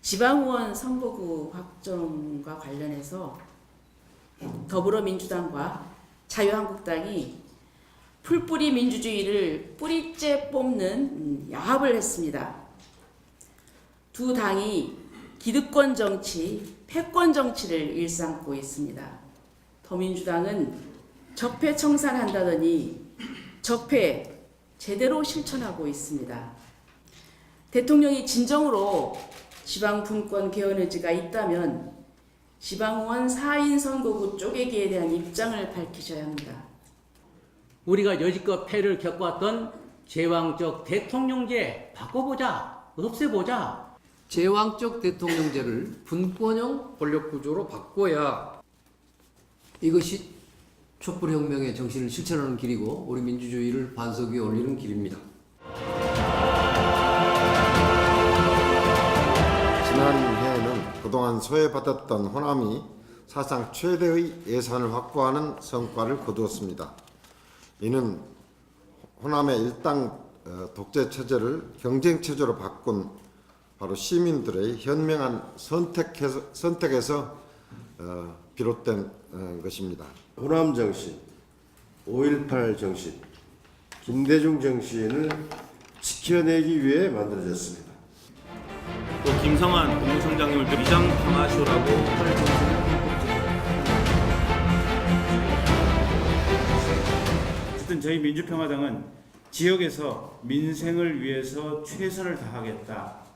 지방의원 선거구 확정과 관련해서 더불어민주당과 자유한국당이 풀뿌리 민주주의를 뿌리째 뽑는 음, 야합을 했습니다. 두 당이 기득권 정치, 패권 정치를 일삼고 있습니다. 더민주당은 적폐 청산한다더니 적폐 제대로 실천하고 있습니다. 대통령이 진정으로 지방 분권 개헌 의지가 있다면 지방의원 4인 선거구 쪼개기에 대한 입장을 밝히셔야 합니다. 우리가 여지껏 패를 겪어왔던 제왕적 대통령제 바꿔보자, 없애보자. 제왕적 대통령제를 분권형 권력구조로 바꿔야 이것이 촛불혁명의 정신을 실천하는 길이고 우리 민주주의를 반석 위에 올리는 길입니다. 동안 소외받았던 호남이 사상 최대의 예산을 확보하는 성과를 거두었습니다. 이는 호남의 일당 어, 독재 체제를 경쟁 체제로 바꾼 바로 시민들의 현명한 선택에서, 선택에서 어, 비롯된 어, 것입니다. 호남 정신, 5.18 정신, 김대중 정신을 지켜내기 위해 만들어졌습니다. 또 김성한 국무총장님을 또 위장 어쨌든 저희 민주평화당은 지역에서 민생을 위해서 최선을 다하겠다.